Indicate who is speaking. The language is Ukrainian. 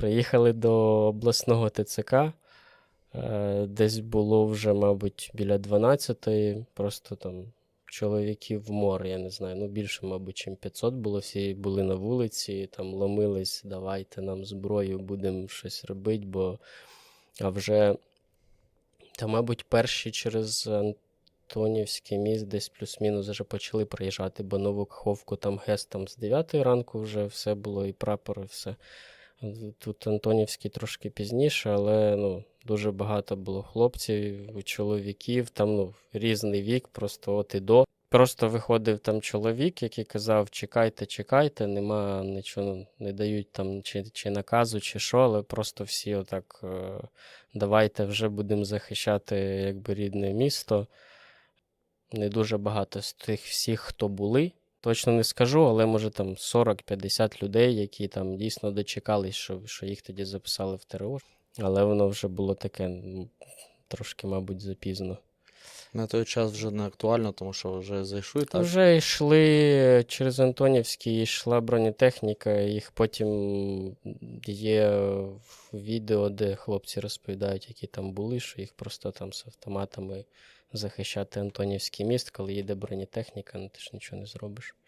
Speaker 1: Приїхали до обласного ТЦК. Е, Десь було вже, мабуть, біля 12-ї. Просто там чоловіків в море, я не знаю. Ну, більше, мабуть, чим 500 було. Всі були на вулиці, там ломились, давайте нам зброю, будемо щось робити, бо а вже, та, мабуть, перші через Антонівський міст десь плюс-мінус вже почали приїжджати, бо нову Каховку там ГЕС там з 9 ранку вже все було, і прапор, і все. Тут Антонівський трошки пізніше, але ну, дуже багато було хлопців, чоловіків, там ну, різний вік, просто от і до. Просто виходив там чоловік, який казав: чекайте, чекайте, нема нічого, не дають там чи, чи наказу, чи що, але просто всі отак е, давайте вже будемо захищати якби рідне місто. Не дуже багато з тих всіх, хто були. Точно не скажу, але може там 40-50 людей, які там дійсно дочекались, що, що їх тоді записали в ТРО. Але воно вже було таке трошки, мабуть, запізно.
Speaker 2: На той час вже не актуально, тому що вже зайшли, так?
Speaker 1: Вже йшли через Антонівський, йшла бронетехніка, їх потім є відео, де хлопці розповідають, які там були, що їх просто там з автоматами захищати Антонівський міст, коли їде бронетехніка, ну ти ж нічого не зробиш.